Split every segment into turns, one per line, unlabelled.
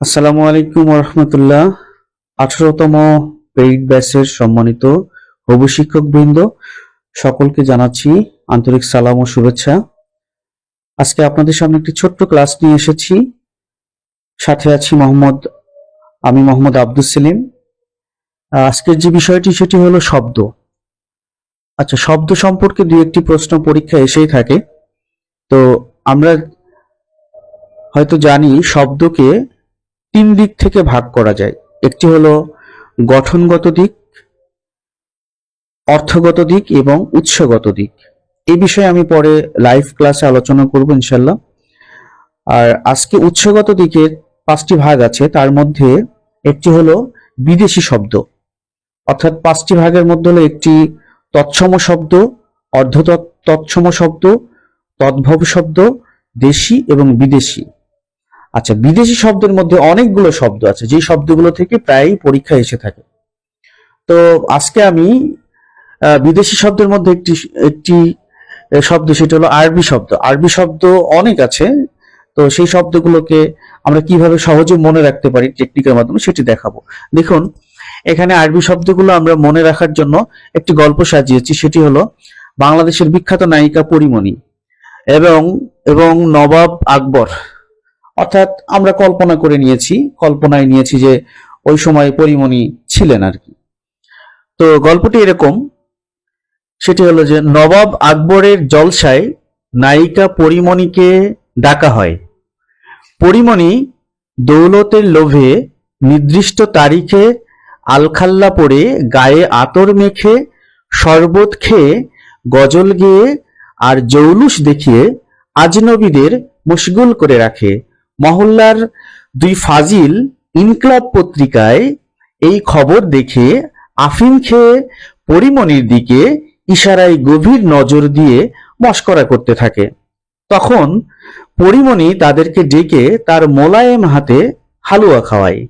আসসালামু আলাইকুম রহমতুল্লাহ আঠারোতম পেইড ব্যাচের সম্মানিত হবু শিক্ষক বৃন্দ সকলকে জানাচ্ছি আন্তরিক সালাম ও শুভেচ্ছা। আজকে আপনাদের সামনে একটি ছোট্ট ক্লাস নিয়ে এসেছি। সাথে আছি মোহাম্মদ, আমি মোহাম্মদ আব্দুল সেলিম। আজকের যে বিষয়টি, সেটি হলো শব্দ। আচ্ছা শব্দ সম্পর্কে দু একটি প্রশ্ন পরীক্ষা এসেই থাকে। তো আমরা হয়তো জানি শব্দকে তিন দিক থেকে ভাগ করা যায়। একটি হলো গঠনগত দিক, অর্থগত দিক এবং উৎসগত দিক। এই বিষয়ে আমি পরে লাইভ ক্লাসে আলোচনা করব ইনশাল্লাহ আর আজকে উৎসগত দিকের পাঁচটি ভাগ আছে, তার মধ্যে একটি হলো বিদেশি শব্দ। অর্থাৎ পাঁচটি ভাগের মধ্যে হলো একটি তৎসম শব্দ অর্ধ তৎসম শব্দ, তদ্ভব শব্দ, দেশি এবং বিদেশি। আচ্ছা বিদেশি শব্দের মধ্যে অনেকগুলো শব্দ আছে যে শব্দগুলো থেকে প্রায়ই পরীক্ষা এসে থাকে। তো আজকে আমি বিদেশি শব্দের মধ্যে একটি একটি শব্দ, সেটা হলো আরবি শব্দ। আরবি শব্দ অনেক আছে, তো সেই শব্দগুলোকে আমরা কীভাবে সহজে মনে রাখতে পারি টেকনিকের মাধ্যমে সেটি দেখাবো। দেখুন, এখানে আরবি শব্দগুলো আমরা মনে রাখার জন্য একটি গল্প সাজিয়েছি, সেটি হলো বাংলাদেশের বিখ্যাত নায়িকা পরিমণি এবং এবং নবাব আকবর। অর্থাৎ আমরা কল্পনা করে নিয়েছি, কল্পনায় নিয়েছি যে ওই সময় পরিমণি ছিলেন আর কি। তো গল্পটি এরকম, সেটি হলো যে নবাব আকবরের জলসায় নায়িকা পরিমণিকে ডাকা হয়। পরিমণি দৌলতের লোভে নির্দিষ্ট তারিখে আলখাল্লা পরে গায়ে আতর মেখে শরবত খেয়ে গজল গেয়ে আর জৌলুস দেখিয়ে আজনবীদের মশগুল করে রাখে। মহল্লার দুই ফাজিল ইনকলাব পত্রিকায় এই খবর দেখে আফিম খেয়ে পরিমণির দিকে ইশারায় গভীর নজর দিয়ে মস্করা করতে থাকে। তখন পরিমণি তাদেরকে ডেকে তার মোলায়েম হাতে হালুয়া খাওয়ায়।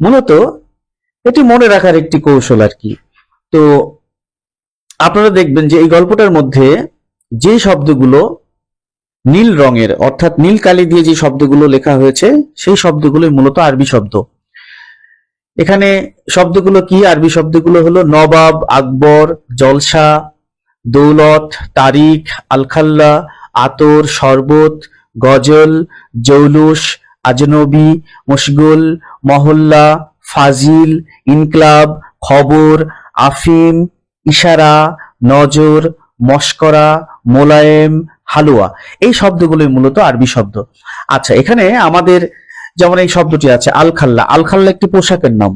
মূলত এটি মনে রাখার একটি কৌশল আর কি। তো আপনারা দেখবেন যে এই গল্পটার মধ্যে যে শব্দগুলো নীল রঙের, অর্থাৎ নীল কালি দিয়ে যে শব্দগুলো লেখা হয়েছে, সেই শব্দগুলোই মূলত আরবি শব্দ। এখানে শব্দগুলো কি? আরবি শব্দগুলো হলো নবাব, আকবর, জলসা, দৌলত, তারিখ, আলখাল্লা, আতর, শরবত, গজল, জৌলুস, আজনবী, মশগুল, মহল্লা, ফাজিল, ইনকলাব, খবর, আফিম, ইশারা, নজর মস্করা মোলায়েম হালুয়া, এই শব্দগুলোই মূলত আরবি শব্দ। আচ্ছা এখানে আমাদের যেমন এই শব্দটি আছে, আলখাল্লা। আলখাল্লা একটি পোশাকের নাম।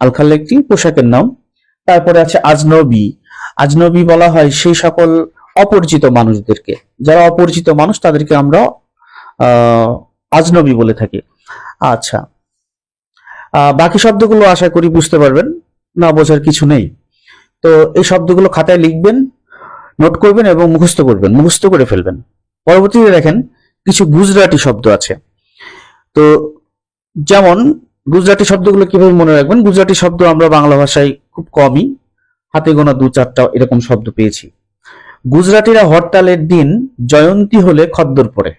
আলখাল্লা একটি পোশাকের নাম। তারপরে আছে আজনবী। আজনবী বলা হয় সেই সকল অপরিচিত মানুষদেরকে। যারা অপরিচিত মানুষ, তাদেরকে আমরা আজনবী বলে থাকি। আচ্ছা। বাকি শব্দগুলো আশা করি বুঝতে পারবেন। না বোঝার কিছু নেই। তো এই শব্দগুলো খাতায় লিখবেন। নোট করবেন এবং মুখস্থ করবেন, মুখস্থ করে ফেলবেন। পরবর্তীতে দেখেন কিছু গুজরাটি শব্দ আছে। তো যেমন গুজরাটি শব্দগুলো কীভাবে মনে রাখবেন? গুজরাটি শব্দ আমরা বাংলা ভাষায় খুব কমই, হাতে গোনা দু চারটা এরকম শব্দ পেয়েছি। গুজরাটিরা হরতালের দিন জয়ন্তী হলে খদ্দর পড়ে।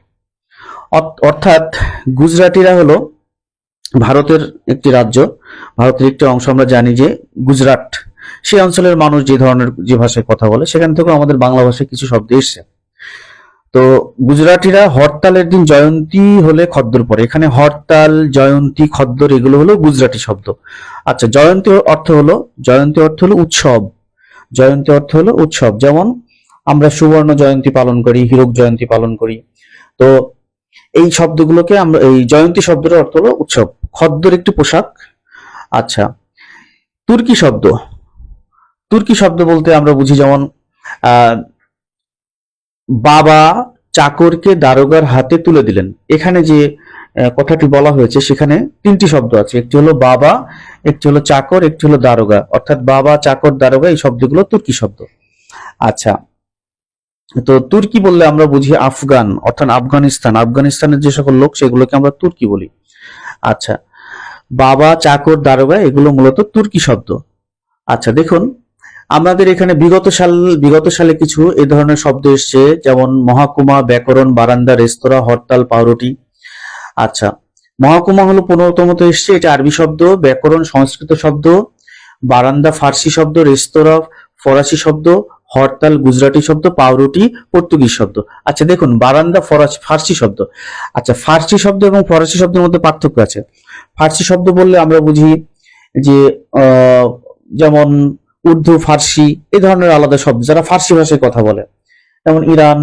অর্থ- অর্থাৎ গুজরাটিরা হলো ভারতের একটি রাজ্য। ভারতের একটি অংশ আমরা জানি যে গুজরাট। সেই অঞ্চলের মানুষ যে ধরনের যে ভাষায় কথা বলে, সেখান থেকে আমাদের বাংলা ভাষায় কিছু শব্দ এসছে। তো গুজরাটিরা হরতালের দিন জয়ন্তী হলে খদ্দর পরে। এখানে হরতাল, জয়ন্তী, খদ্দর, এগুলো হলো গুজরাটি শব্দ। আচ্ছা জয়ন্তী অর্থ হলো, জয়ন্তী অর্থ হলো উৎসব। জয়ন্তী অর্থ হলো উৎসব। যেমন আমরা সুবর্ণ জয়ন্তী পালন করি, হীরক জয়ন্তী পালন করি। তো এই শব্দগুলোকে আমরা, এই জয়ন্তী শব্দের অর্থ হলো উৎসব। খদ্দর একটি পোশাক। আচ্ছা তুর্কি শব্দ। তুর্কি শব্দ বলতে আমরা বুঝি যেমন বাবা চাকরকে দারোগার হাতে তুলে দিলেন। এখানে যে কথাটি বলা হয়েছে সেখানে তিনটি শব্দ আছে। একটি হলো বাবা, একটি হলো চাকর, একটি হলো দারোগা। অর্থাৎ বাবা, চাকর, দারোগা এই শব্দগুলো তুর্কি শব্দ। আচ্ছা তো তুর্কি বললে আমরা বুঝি আফগান, অর্থাৎ আফগানিস্তান। আফগানিস্তানের যে সকল লোক, সেগুলোকে আমরা তুর্কি বলি। আচ্ছা বাবা, চাকর, দারোগা, এগুলো মূলত তুর্কি শব্দ। আচ্ছা দেখুন আমাদের এখানে বিগত সাল, বিগত সালে কিছু এ ধরনের শব্দ এসছে, যেমন মহাকুমা, ব্যাকরণ, বারান্দা, রেস্তোরাঁ, হরতাল, পাউরুটি। আচ্ছা মহাকুমা হলো পনেরোতমত এসছে, এটা আরবি শব্দ, ব্যাকরণ, সংস্কৃত শব্দ, বারান্দা, ফার্সি শব্দ, রেস্তোরাঁ, ফরাসি শব্দ, হরতাল, গুজরাটি শব্দ, পাউরুটি, পর্তুগিজ শব্দ। আচ্ছা দেখুন, বারান্দা, ফরাসি, ফার্সি শব্দ। আচ্ছা ফার্সি শব্দ এবং ফরাসি শব্দের মধ্যে পার্থক্য আছে। ফার্সি শব্দ বললে আমরা বুঝি যে যেমন উর্দু, ফার্সি এই ধরনের আলাদা শব্দ যারা ফার্সি ভাষায় কথা বলে। যেমন ইরান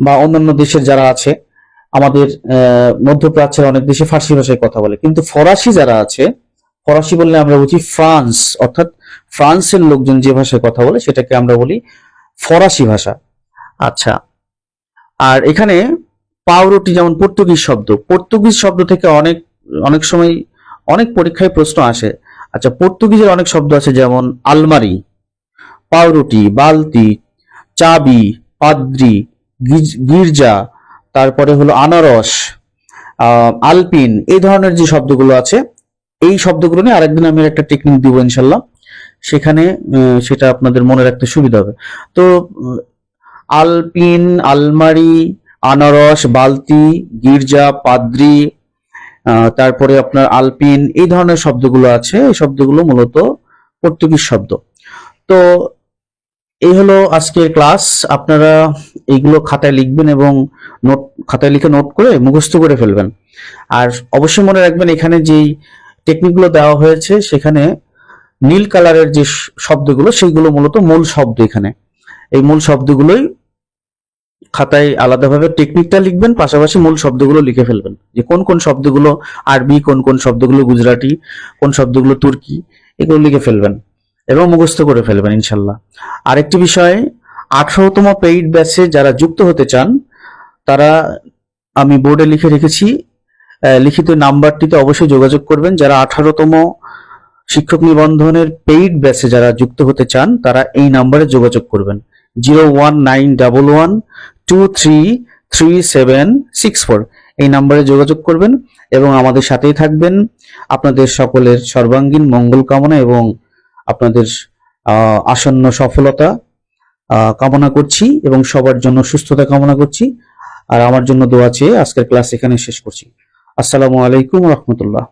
বা অন্যান্য দেশের যারা আছে, আমাদের মধ্যপ্রাচ্যের অনেক দেশে ফার্সি ভাষায় কথা বলে। কিন্তু ফরাসি যারা আছে, ফরাসি বললে আমরা বুঝি ফ্রান্স, অর্থাৎ ফ্রান্সের লোকজন যে ভাষায় কথা বলে সেটাকে আমরা বলি ফরাসি ভাষা। আচ্ছা আর এখানে পাউরুটি যেমন পর্তুগিজ শব্দ পর্তুগিজ শব্দ থেকে অনেক অনেক সময় অনেক পরীক্ষায় প্রশ্ন আসে আচ্ছা পর্তুগিজের অনেক শব্দ আছে, যেমন আলমারি, পাউরুটি, বালতি, চাবি, পাদ্রি গির্জা, তারপরে হলো আনারস আলপিন, এই ধরনের যে শব্দগুলো আছে, এই শব্দগুলো নিয়ে আরেকদিন আমি একটা টেকনিক দিব ইনশাল্লাহ। সেখানে সেটা আপনাদের মনে রাখতে সুবিধা হবে। তো, আলপিন, আলমারি, আনারস, বালতি, গির্জা, পাদ্রি তারপরে আপনার আলপিন, এই ধরনের শব্দগুলো আছে। এই শব্দগুলো মূলত পর্তুগিজ শব্দ। তো এই হলো আজকের ক্লাস। আপনারা এইগুলো খাতায় লিখবেন এবং নোট, খাতায় লিখে নোট করে মুখস্থ করে ফেলবেন। আর অবশ্যই মনে রাখবেন, এখানে যেই টেকনিকগুলো দেওয়া হয়েছে, সেখানে নীল কালারের যে শব্দগুলো, সেইগুলো মূলত মূল শব্দ এখানে। এই মূল শব্দগুলোই খাতায় আলাদাভাবে টেকনিকটা লিখবেন, পাশাপাশি মূল শব্দগুলো লিখে ফেলবেন। যে কোন কোন শব্দগুলো আরবি, কোন কোন শব্দগুলো গুজরাটি, কোন শব্দগুলো তুর্কি, এগুলো লিখে ফেলবেন এবং মুখস্থ করে ফেলবেন ইনশাল্লাহ। আরেকটি বিষয়, আঠারোতম পেইড ব্যাচে যারা যুক্ত হতে চান, তারা আমি বোর্ডে লিখে রেখেছি লিখিত নাম্বারটিতে অবশ্যই যোগাযোগ করবেন। যারা আঠারোতম শিক্ষক নিবন্ধনের পেইড ব্যাচে যারা যুক্ত হতে চান, তারা এই নাম্বারে যোগাযোগ করবেন। Zero one nine double one two three three seven six four এই নাম্বারে যোগাযোগ করবেন এবং আমাদের সাথেই থাকবেন। আপনাদের সকলের সর্বাঙ্গীন মঙ্গল কামনা এবং আপনাদের আসন্ন সফলতা কামনা করছি এবং সবার জন্য সুস্থতা কামনা করছি। আর আমার জন্য দোয়া চেয়ে আজকের ক্লাস এখানে শেষ করছি। আসসালামু আলাইকুম রহমতুল্লাহ।